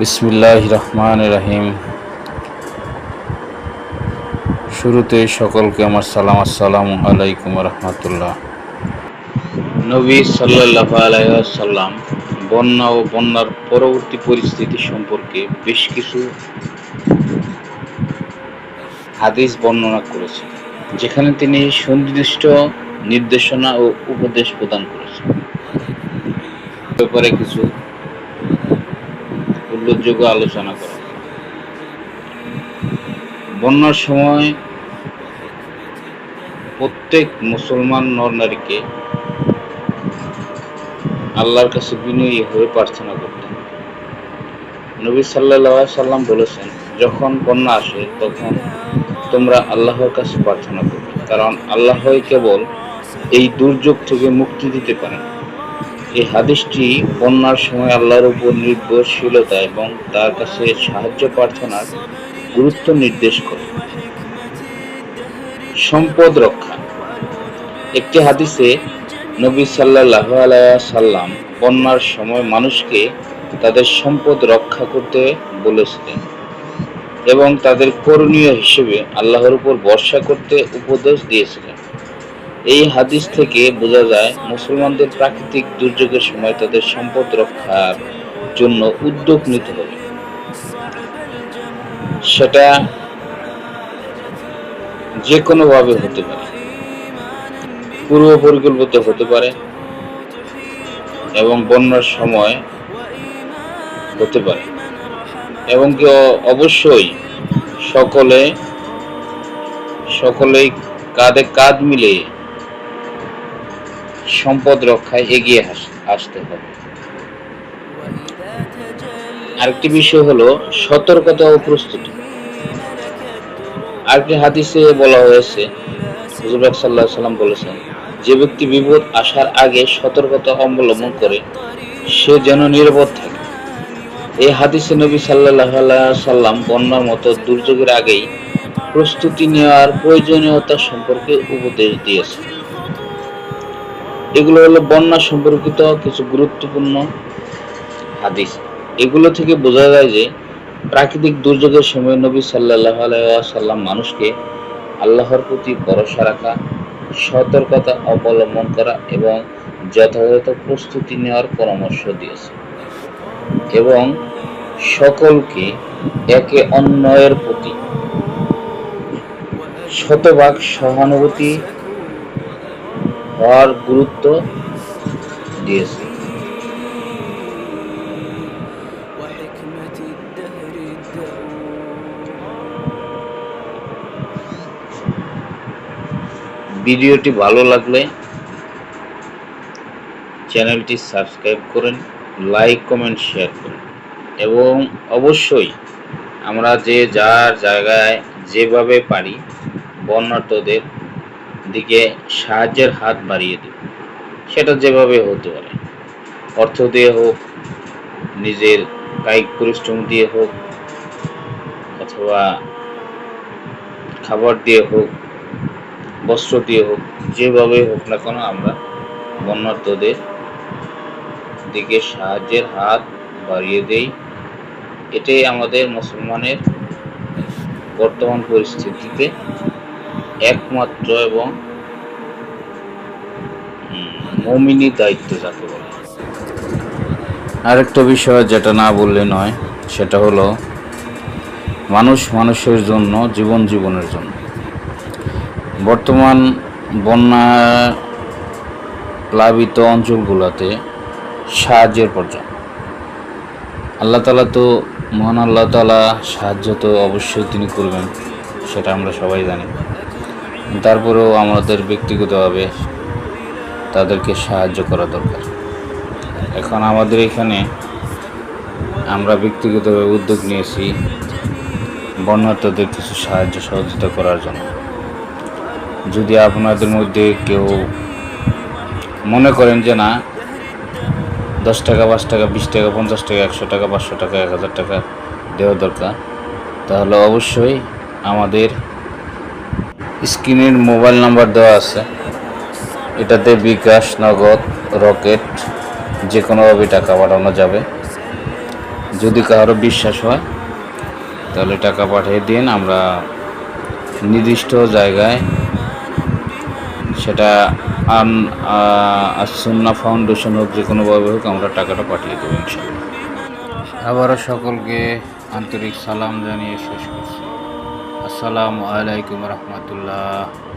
বিসমিল্লাহ রহমান রাহিম। শুরুতে সকলকে আমার সালাম, আসসালামু আলাইকুম রহমতুল্লাহ। নবী সাল্লাহ আলাইসাল্লাম বন্যা ও বন্যার পরবর্তী পরিস্থিতি সম্পর্কে বেশ কিছু হাদিস বর্ণনা করেছেন, যেখানে তিনি সুনির্দিষ্ট নির্দেশনা ও উপদেশ প্রদান করেছেন। ব্যাপারে কিছু উল্লেখযোগ্য আলোচনা করা। বন্যার সময় প্রত্যেক মুসলমান নর নারীকে আল্লাহর কাছে বিনয়ী হয়ে প্রার্থনা করতেন। নবী সাল্লাহ সাল্লাম বলেছেন, যখন বন্যা আসে, তখন তোমরা আল্লাহর কাছে প্রার্থনা করবে। কারণ আল্লাহই কেবল এই দুর্যোগ থেকে মুক্তি দিতে পারেন। এই হাদিসটি বন্যার সময় আল্লাহর উপর নির্ভরশীলতা এবং তার কাছে সাহায্য প্রার্থনার গুরুত্ব নির্দেশ করে। সম্পদ রক্ষা। একটি হাদিসে নবী সাল্লাহ সাল্লাম বন্যার সময় মানুষকে তাদের সম্পদ রক্ষা করতে বলেছিলেন এবং তাদের করণীয় হিসেবে আল্লাহর উপর ভরসা করতে উপদেশ দিয়েছিলেন। এই হাদিস থেকে বোঝা যায়, মুসলমানদের প্রাকৃতিক দুর্যোগের সময় তাদের সম্পদ রক্ষার জন্য উদ্যোগ নিতে হবে। সেটা যে কোনোভাবে হতে পারে। পূর্ব পরিকল্পিত হতে পারে এবং বন্যার সময় হতে পারে। এবং কি অবশ্যই সকলে, সকলেই কাঁধে কাঁধ মিলিয়ে সম্পদ রক্ষায় এগিয়ে আসতে হবে। আরেকটি বিষয় হলো সতর্কতা ও প্রস্তুতি। আরেকটি হাদিসে বলা হয়েছে, হুজুর সাল্লাহ সাল্লাম বলেছেন, যে ব্যক্তি বিপদ আসার আগে সতর্কতা অবলম্বন করে, সে যেন নিরাপদ থাকে। এই হাদিসে নবী সাল্লাহ সাল্লাম বন্যার মতো দুর্যোগের আগেই প্রস্তুতি নেওয়ার প্রয়োজনীয়তা সম্পর্কে উপদেশ দিয়েছে এগুলো হলো বন্যা সম্পর্কিত কিছু গুরুত্বপূর্ণ হাদিস। এগুলো থেকে বোঝা যায় যে প্রাকৃতিক দুর্যোগের সময় নবী সাল্লাহ সাল্লাম মানুষকে আল্লাহর প্রতি ভরসা রাখা, সতর্কতা অবলম্বন করা এবং যথাযথ প্রস্তুতি নেওয়ার পরামর্শ দিয়েছে। এবং সকলকে একে অন্যের প্রতি শতভাগ সহানুভূতি হওয়ার গুরুত্ব দিয়েছে। ভিডিওটি ভালো লাগলে চ্যানেলটি সাবস্ক্রাইব করেন, লাইক, কমেন্ট, শেয়ার করুন। এবং অবশ্যই আমরা যে যার জায়গায় যেভাবে পারি বন্যার্থদের দিকে সাহায্যের হাত বাড়িয়ে দেব সেটা যেভাবে হতে পারে। অর্থ দিয়ে হোক, নিজের কায়িক পরিশ্রম দিয়ে হোক, অথবা খাবার দিয়ে হোক, বস্ত্র দিয়ে হোক, যেভাবে হোক না কেন আমরা বন্যার্থদের দিকে সাহায্যের হাত বাড়িয়ে দেই। এটাই আমাদের মুসলমানের বর্তমান পরিস্থিতিতে একমাত্র এবং মমিনী দায়িত্ব যাকে বলে। আরেকটা বিষয় যেটা না বললে নয়, সেটা হলো মানুষ মানুষের জন্য, জীবন জীবনের জন্য। বর্তমান বন্যা প্লাবিত অঞ্চলগুলোতে সাহায্যের প্রয়োজন। আল্লাহ তালা তো, মহান আল্লাহ তালা সাহায্য তো অবশ্যই তিনি করবেন, সেটা আমরা সবাই জানি। তারপরেও আমাদের ব্যক্তিগতভাবে তাদেরকে সাহায্য করা দরকার। এখন আমাদের এখানে আমরা ব্যক্তিগতভাবে উদ্যোগ নিয়েছি বন্যার্থদের কিছু সাহায্য সহযোগিতা করার জন্য। যদি আপনাদের মধ্যে কেউ মনে করেন যে না, দশ টাকা, পাঁচ টাকা, বিশ টাকা, পঞ্চাশ টাকা, একশো টাকা, পাঁচশো টাকা, এক হাজার টাকা দেওয়া দরকার, তাহলে অবশ্যই আমাদের স্ক্রিনের মোবাইল নাম্বার দেওয়া আছে। এটাতে বিকাশ, নগদ, রকেট যে কোনোভাবে টাকা পাঠানো যাবে। যদি কারও বিশ্বাস হয়, তাহলে টাকা পাঠিয়ে দিন। আমরা নির্দিষ্ট জায়গায় সেটা আন সুন্না ফাউন্ডেশন হোক যে কোনোভাবে হোক, আমরা টাকাটা পাঠিয়ে দেবো আবারও সকলকে আন্তরিক সালাম জানিয়ে শেষ করছি। আসসালামু আলাইকুম রহমতুল্লাহ